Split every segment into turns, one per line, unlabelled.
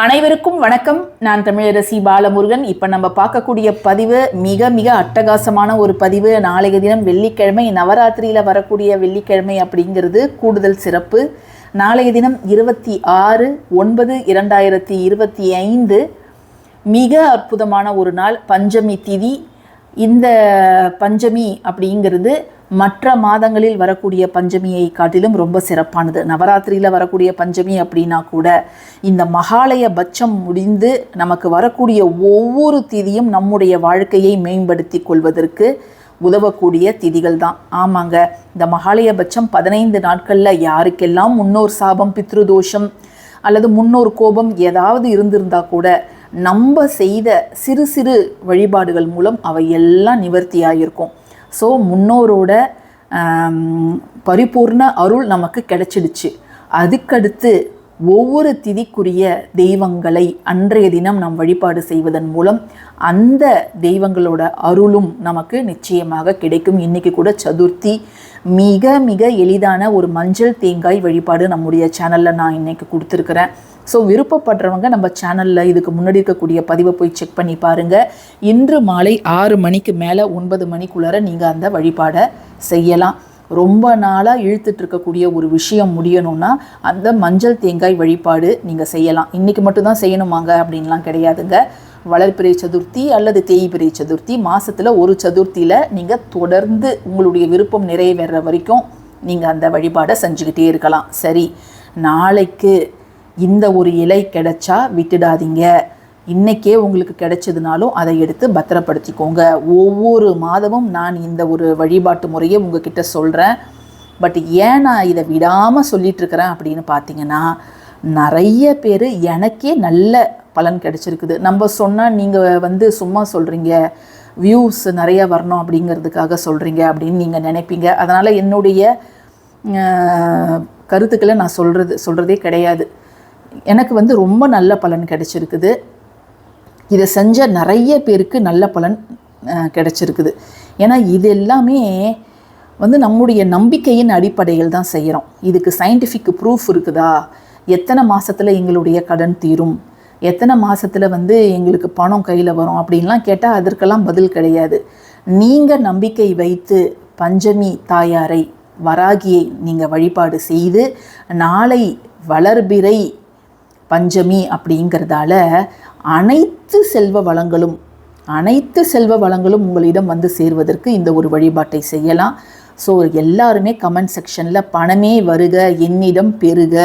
அனைவருக்கும் வணக்கம். நான் தமிழரசி பாலமுருகன். இப்போ நம்ம பார்க்கக்கூடிய பதிவு மிக மிக அட்டகாசமான ஒரு பதிவு. நாளைய தினம் வெள்ளிக்கிழமை நவராத்திரியில் வரக்கூடிய வெள்ளிக்கிழமை அப்படிங்கிறது கூடுதல் சிறப்பு. நாளைய தினம் இருபத்தி ஆறு ஒன்பது இரண்டாயிரத்தி இருபத்தி ஐந்து. மிக அற்புதமான ஒரு நாள் பஞ்சமி திதி. இந்த பஞ்சமி அப்படிங்கிறது மற்ற மாதங்களில் வரக்கூடிய பஞ்சமியை காட்டிலும் ரொம்ப சிறப்பானது. நவராத்திரியில் வரக்கூடிய பஞ்சமி அப்படின்னா கூட இந்த மகாலய பட்சம் முடிந்து நமக்கு வரக்கூடிய ஒவ்வொரு திதியும் நம்முடைய வாழ்க்கையை மேம்படுத்தி கொள்வதற்கு உதவக்கூடிய திதிகள் தான். ஆமாங்க இந்த மகாலய பட்சம் பதினைந்து நாட்களில் யாருக்கெல்லாம் முன்னோர் சாபம் பித்ருதோஷம் அல்லது முன்னோர் கோபம் ஏதாவது இருந்திருந்தா கூட நம்ம செய்த சிறு சிறு வழிபாடுகள் மூலம் அவை எல்லாம் நிவர்த்தியாகிருக்கும் ஸோ முன்னோரோட பரிபூர்ண அருள் நமக்கு கிடைச்சிடுச்சு. அதுக்கடுத்து ஒவ்வொரு திதிக்குரிய தெய்வங்களை அன்றைய தினம் நாம் வழிபாடு செய்வதன் மூலம் அந்த தெய்வங்களோட அருளும் நமக்கு நிச்சயமாக கிடைக்கும். இன்றைக்கி கூட சதுர்த்தி. மிக மிக எளிதான ஒரு மஞ்சள் தேங்காய் வழிபாடு நம்முடைய சேனலில் நான் இன்றைக்கி கொடுத்துருக்குறேன். ஸோ விருப்பப்படுறவங்க நம்ம சேனலில் இதுக்கு முன்னாடி இருக்கக்கூடிய பதிவை போய் செக் பண்ணி பாருங்கள் இன்று மாலை ஆறு மணிக்கு மேலே ஒன்பது மணிக்குள்ளார நீங்கள் அந்த வழிபாடை செய்யலாம். ரொம்ப நாளாக இழுத்துட்டு இருக்கக்கூடிய ஒரு விஷயம் முடியணும்னா அந்த மஞ்சள் தேங்காய் வழிபாடு நீங்கள் செய்யலாம். இன்றைக்கி மட்டும்தான் செய்யணுமாங்க அப்படின்லாம் கிடையாதுங்க. வளர்பிறை சதுர்த்தி அல்லது தேய்பிறை சதுர்த்தி மாதத்தில் ஒரு சதுர்த்தியில் நீங்கள் தொடர்ந்து உங்களுடைய விருப்பம் நிறைவேற வரைக்கும் நீங்கள் அந்த வழிபாடை செஞ்சுக்கிட்டே இருக்கலாம். சரி நாளைக்கு இந்த ஒரு இலை கிடைச்சா விட்டுடாதீங்க. இன்னைக்கே உங்களுக்கு கிடைச்சதுனாலும் அதை எடுத்து பத்திரப்படுத்திக்கோங்க. ஒவ்வொரு மாதமும் நான் இந்த ஒரு வழிபாட்டு முறையை உங்ககிட்ட சொல்கிறேன் பட் ஏன் நான் இதை விடாமல் சொல்லிட்டு இருக்கிறேன் அப்படின்னு பார்த்தீங்கன்னா நிறைய பேர் எனக்கே நல்ல பலன் கிடைச்சிருக்குது. நம்ம சொன்னால் நீங்கள் வந்து சும்மா சொல்கிறீங்க வியூஸ் நிறைய வரணும் அப்படிங்கிறதுக்காக சொல்கிறீங்க அப்படின்னு நீங்கள் நினைப்பீங்க. அதனால் என்னுடைய கருத்துக்களை நான் சொல்கிறது சொல்கிறதே கிடையாது. எனக்கு வந்து ரொம்ப நல்ல பலன் கிடச்சிருக்குது. இதை செஞ்ச நிறைய பேருக்கு நல்ல பலன் கிடச்சிருக்குது. ஏன்னா இது எல்லாமே வந்து நம்முடைய நம்பிக்கையின் அடிப்படையில் தான் செய்கிறோம். இதுக்கு சயின்டிஃபிக் ப்ரூஃப் இருக்குதா? எத்தனை மாதத்தில் எங்களுடைய கடன் தீரும்? எத்தனை மாதத்தில் வந்து எங்களுக்கு பணம் கையில் வரும்? அப்படின்லாம் கேட்டால் அதற்கெல்லாம் பதில் கிடையாது. நீங்கள் நம்பிக்கை வைத்து பஞ்சமி தாயாரை வராகியை நீங்கள் வழிபாடு செய்து நாளை வளர்பிறை பஞ்சமி அப்படிங்கிறதால அனைத்து செல்வ வளங்களும் அனைத்து செல்வ வளங்களும் உங்களிடம் வந்து சேர்வதற்கு இந்த ஒரு வழிபாட்டை செய்யலாம். ஸோ எல்லாருமே கமெண்ட் செக்ஷனில் பணமே வருக என்னிடம் பெருக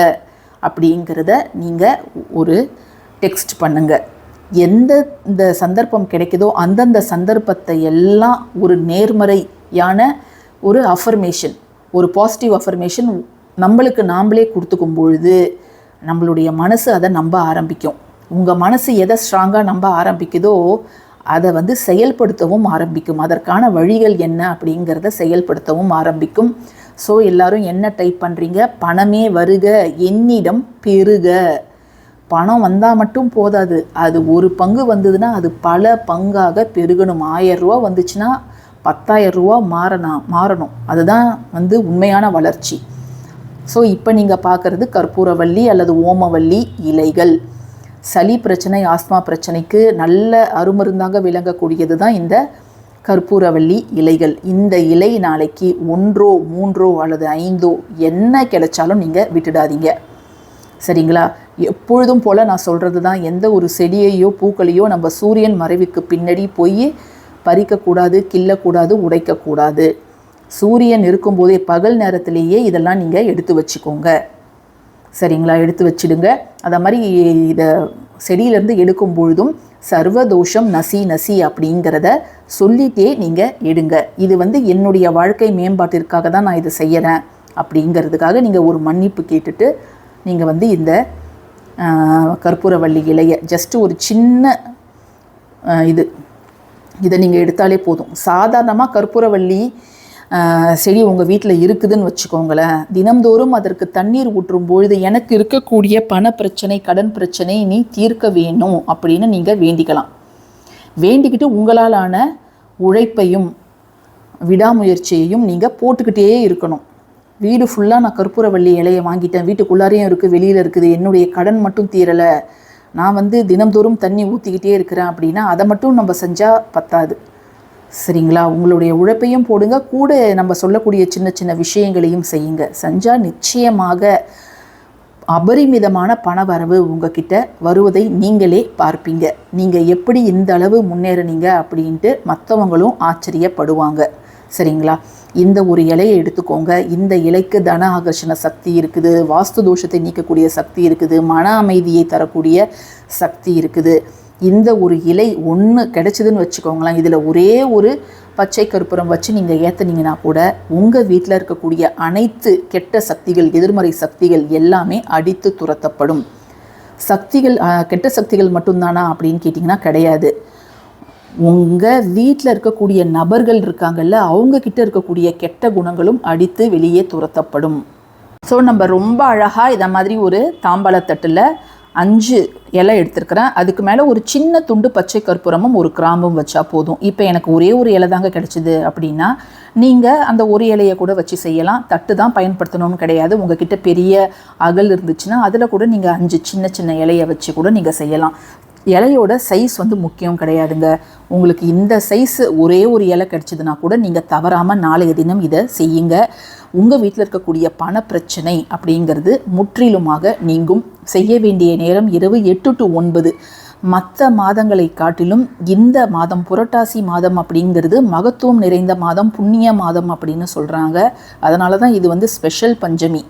அப்படிங்கிறத நீங்கள் ஒரு டெக்ஸ்ட் பண்ணுங்க. எந்த இந்த சந்தர்ப்பம் கிடைக்குதோ அந்தந்த சந்தர்ப்பத்தை எல்லாம் ஒரு நேர்மறையான ஒரு அஃபர்மேஷன் ஒரு பாசிட்டிவ் அஃபர்மேஷன் நம்மளுக்கு நாம்ளே கொடுத்துக்கும் பொழுது நம்மளுடைய மனசு அதை நம்ப ஆரம்பிக்கும். உங்கள் மனசு எதை ஸ்ட்ராங்காக நம்ப ஆரம்பிக்குதோ அதை வந்து செயல்படுத்தவும் ஆரம்பிக்கும். அதற்கான வழிகள் என்ன அப்படிங்கிறத செயல்படுத்தவும் ஆரம்பிக்கும். ஸோ எல்லாரும் என்ன டைப் பண்ணுறீங்க பணமே வருக என்னிடம் பெருக. பணம் வந்தால் மட்டும் போதாது. அது ஒரு பங்கு வந்ததுன்னா அது பல பங்காக பெருகணும். ஆயிரம் ரூபா வந்துச்சுன்னா பத்தாயிரம் ரூபா மாறணும் மாறணும். அதுதான் வந்து உண்மையான வளர்ச்சி. ஸோ இப்போ நீங்கள் பார்க்குறது கற்பூரவல்லி அல்லது ஓமவல்லி இலைகள். சளி பிரச்சனை ஆஸ்மா பிரச்சனைக்கு நல்ல அருமருந்தாக விளங்கக்கூடியது தான் இந்த கற்பூரவல்லி இலைகள். இந்த இலை நாளைக்கு ஒன்றோ மூன்றோ அல்லது ஐந்தோ என்ன கிடைச்சாலும் நீங்கள் விட்டுடாதீங்க. சரிங்களா? எப்பொழுதும் போல் நான் சொல்கிறது தான் எந்த ஒரு செடியையோ பூக்களையோ நம்ம சூரியன் மறைவுக்கு பின்னாடி போய் பறிக்கக்கூடாது கிள்ளக்கூடாது உடைக்கக்கூடாது. சூரியன் இருக்கும்போதே பகல் நேரத்திலேயே இதெல்லாம் நீங்கள் எடுத்து வச்சுக்கோங்க. சரிங்களா? எடுத்து வச்சிடுங்க. அதை மாதிரி இதை செடியிலேருந்து எடுக்கும் பொழுதும் சர்வதோஷம் நசி நசி அப்படிங்கிறத சொல்லிட்டே நீங்கள் எடுங்க. இது வந்து என்னுடைய வாழ்க்கை மேம்பாட்டிற்காக தான் நான் இதை செய்கிறேன் அப்படிங்கிறதுக்காக நீங்கள் ஒரு மன்னிப்பு கேட்டுட்டு நீங்கள் வந்து இந்த கற்பூரவள்ளி இலையை ஜஸ்ட்டு ஒரு சின்ன இது இதை நீங்கள் எடுத்தாலே போதும். சாதாரணமாக கற்பூரவள்ளி செடி உங்கள் வீட்டில் இருக்குதுன்னு வச்சுக்கோங்களேன். தினம்தோறும் அதற்கு தண்ணீர் ஊற்றும் பொழுது எனக்கு இருக்கக்கூடிய பண பிரச்சனை கடன் பிரச்சனை நீ தீர்க்க வேணும் அப்படின்னு நீங்கள் வேண்டிக்கலாம். வேண்டிக்கிட்டு உங்களாலான உழைப்பையும் விடாமுயற்சியையும் நீங்கள் போட்டுக்கிட்டே இருக்கணும். வீடு ஃபுல்லாக நான் கற்பூரவள்ளி இலையை வாங்கிட்டேன். வீட்டுக்குள்ளாரையும் இருக்குது வெளியில் இருக்குது. என்னுடைய கடன் மட்டும் தீரலை. நான் வந்து தினம்தோறும் தண்ணி ஊற்றிக்கிட்டே இருக்கிறேன் அப்படின்னா அதை மட்டும் நம்ம செஞ்சால் பத்தாது. சரிங்களா? உங்களுடைய உழைப்பையும் போடுங்க. கூட நம்ம சொல்லக்கூடிய சின்ன சின்ன விஷயங்களையும் செய்யுங்க. செஞ்சால் நிச்சயமாக அபரிமிதமான பணவரவு உங்ககிட்ட வருவதை நீங்களே பார்ப்பீங்க. நீங்கள் எப்படி இந்த அளவு முன்னேறினீங்க அப்படின்ட்டு மற்றவங்களும் ஆச்சரியப்படுவாங்க. சரிங்களா? இந்த ஒரு இலையை எடுத்துக்கோங்க. இந்த இலைக்கு தன ஆகர்ஷண சக்தி இருக்குது. வாஸ்து தோஷத்தை நீக்கக்கூடிய சக்தி இருக்குது. மன அமைதியை தரக்கூடிய சக்தி இருக்குது. இந்த ஒரு இலை ஒன்று கிடைச்சிதுன்னு வச்சுக்கோங்களேன். இதில் ஒரே ஒரு பச்சை கற்பூரம் வச்சு நீங்கள் ஏற்றுனீங்கன்னா கூட உங்கள் வீட்டில் இருக்கக்கூடிய அனைத்து கெட்ட சக்திகள் எதிர்மறை சக்திகள் எல்லாமே அடித்து துரத்தப்படும். சக்திகள் கெட்ட சக்திகள் மட்டும்தானா அப்படின்னு கேட்டிங்கன்னா கிடையாது. உங்கள் வீட்டில் இருக்கக்கூடிய நபர்கள் இருக்காங்கல்ல அவங்கக்கிட்ட இருக்கக்கூடிய கெட்ட குணங்களும் அடித்து வெளியே துரத்தப்படும். ஸோ நம்ம ரொம்ப அழகாக இதை மாதிரி ஒரு தாம்பாளத்தட்டில் அஞ்சு இலை எடுத்திருக்கிறேன். அதுக்கு மேலே ஒரு சின்ன துண்டு பச்சை கற்பூரமும் ஒரு கிராம்பும் வச்சா போதும். இப்போ எனக்கு ஒரே ஒரு இலை தாங்க கிடச்சிது அப்படின்னா நீங்கள் அந்த ஒரு இலையை கூட வச்சு செய்யலாம். தட்டு தான் பயன்படுத்தணும்னு கிடையாது. உங்ககிட்ட பெரிய அகல் இருந்துச்சுன்னா அதில் கூட நீங்கள் அஞ்சு சின்ன சின்ன இலையை வச்சு கூட நீங்கள் செய்யலாம். இலையோட சைஸ் வந்து முக்கியம் கிடையாதுங்க. உங்களுக்கு இந்த சைஸ் ஒரே ஒரு இலை கிடச்சிதுன்னா கூட நீங்கள் தவறாமல் நாளைய தினம் இதை செய்யுங்க. உங்கள் வீட்டில் இருக்கக்கூடிய பண பிரச்சனை அப்படிங்கிறது முற்றிலுமாக நீங்கும். செய்ய வேண்டிய நேரம் இரவு எட்டு டு ஒன்பது. மற்ற மாதங்களை காட்டிலும் இந்த மாதம் புரட்டாசி மாதம் அப்படிங்கிறது மகத்துவம் நிறைந்த மாதம் புண்ணிய மாதம் அப்படின்னு சொல்கிறாங்க அதனால தான் இது வந்து ஸ்பெஷல் பஞ்சமி.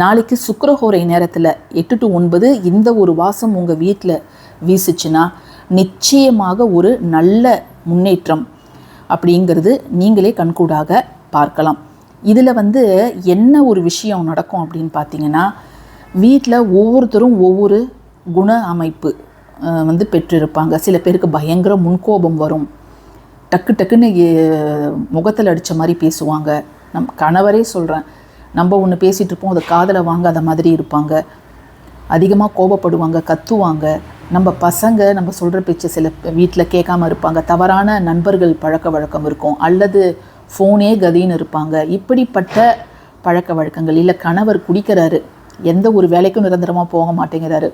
நாளைக்கு சுக்கரஹோரை நேரத்தில் எட்டு டு ஒன்பது இந்த ஒரு வாசம் உங்கள் வீட்டில் வீசுச்சுன்னா நிச்சயமாக ஒரு நல்ல முன்னேற்றம் அப்படிங்கிறது நீங்களே கண்கூடாக பார்க்கலாம். இதில் வந்து என்ன ஒரு விஷயம் நடக்கும் அப்படின்னு பார்த்தீங்கன்னா வீட்டில் ஒவ்வொருத்தரும் ஒவ்வொரு குண அமைப்பு வந்து பெற்றிருப்பாங்க. சில பேருக்கு பயங்கர முன்கோபம் வரும். டக்கு டக்குன்னு முகத்தில் அடித்த மாதிரி பேசுவாங்க. நம் கணவரே சொல்கிறேன் நம்ம ஒன்று பேசிகிட்டு இருப்போம் அதை காதில் வாங்காத மாதிரி இருப்பாங்க. அதிகமாக கோபப்படுவாங்க கத்துவாங்க. நம்ம பசங்க நம்ம சொல்கிற பேச்சு சில வீட்டில் கேட்காம இருப்பாங்க. தவறான நண்பர்கள் பழக்க வழக்கம் இருக்கும். அல்லது ஃபோனே கதின்னு இருப்பாங்க. இப்படிப்பட்ட பழக்க வழக்கங்கள் இல்லை கணவர் குடிக்கிறாரு. எந்த ஒரு வேலைக்கும் நிரந்தரமாக போக மாட்டேங்கிறாரு.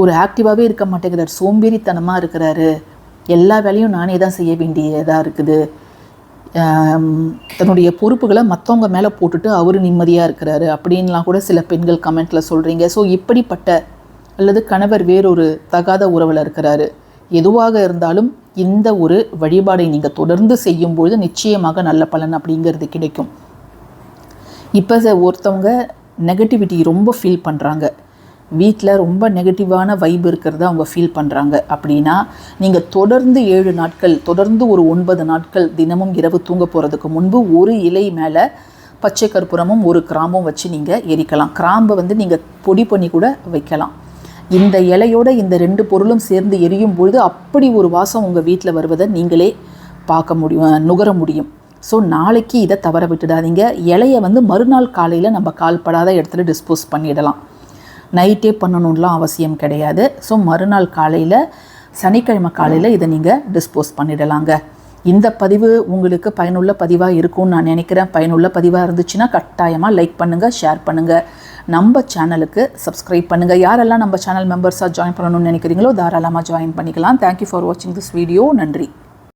ஒரு ஆக்டிவாகவே இருக்க மாட்டேங்கிறார். சோம்பேறித்தனமாக இருக்கிறாரு. எல்லா வேலையும் நானே தான் செய்ய வேண்டியதாக இருக்குது. தன்னுடைய பொறுப்புகளை மற்றவங்க மேலே போட்டுட்டு அவர் நிம்மதியாக இருக்கிறாரு. அப்படின்லாம் கூட சில பெண்கள் கமெண்ட்டில் சொல்கிறீங்க ஸோ இப்படிப்பட்ட அல்லது கணவர் வேறொரு தகாத உறவில் இருக்கிறாரு. எதுவாக இருந்தாலும் இந்த ஒரு வழிபாடை நீங்கள் தொடர்ந்து செய்யும்பொழுது நிச்சயமாக நல்ல பலன் அப்படிங்கிறது கிடைக்கும். இப்போ ஒருத்தவங்க நெகட்டிவிட்டி ரொம்ப ஃபீல் பண்ணுறாங்க வீட்டில் ரொம்ப நெகட்டிவான வைப் இருக்கிறத அவங்க ஃபீல் பண்ணுறாங்க அப்படின்னா நீங்கள் தொடர்ந்து ஏழு நாட்கள் தொடர்ந்து ஒரு ஒன்பது நாட்கள் தினமும் இரவு தூங்க போகிறதுக்கு முன்பு ஒரு இலை மேலே பச்சை கற்பூரமும் ஒரு கிராம்பும் வச்சு நீங்கள் எரிக்கலாம். கிராம்பை வந்து நீங்கள் பொடி பண்ணி கூட வைக்கலாம். இந்த இலையோட இந்த ரெண்டு பொருளும் சேர்ந்து எரியும் பொழுது அப்படி ஒரு வாசம் உங்கள் வீட்டில் வருவதை நீங்களே பார்க்க முடியும் நுகர முடியும். ஸோ நாளைக்கு இதை தவற விட்டுடாதீங்க. இலையை வந்து மறுநாள் காலையில் நம்ம கால்படாத இடத்துல டிஸ்போஸ் பண்ணிடலாம். நைட்டே பண்ணணும்லாம் அவசியம் கிடையாது. ஸோ மறுநாள் காலையில் சனிக்கிழமை காலையில் இதை நீங்கள் டிஸ்போஸ் பண்ணிடலாங்க. இந்த பதிவு உங்களுக்கு பயனுள்ள பதிவாக இருக்கும்னு நான் நினைக்கிறேன். பயனுள்ள பதிவாக இருந்துச்சுன்னா கட்டாயமாக லைக் பண்ணுங்கள் ஷேர் பண்ணுங்கள் நம்ம சேனலுக்கு சப்ஸ்கிரைப் பண்ணுங்கள் யாரெல்லாம் நம்ம சேனல் மெம்பர்ஸாக ஜாயின் பண்ணணும்னு நினைக்கிறீங்களோ தாராளமாக ஜாயின் பண்ணிக்கலாம். தேங்க்யூ ஃபார் வாட்சிங் திஸ் வீடியோ நன்றி.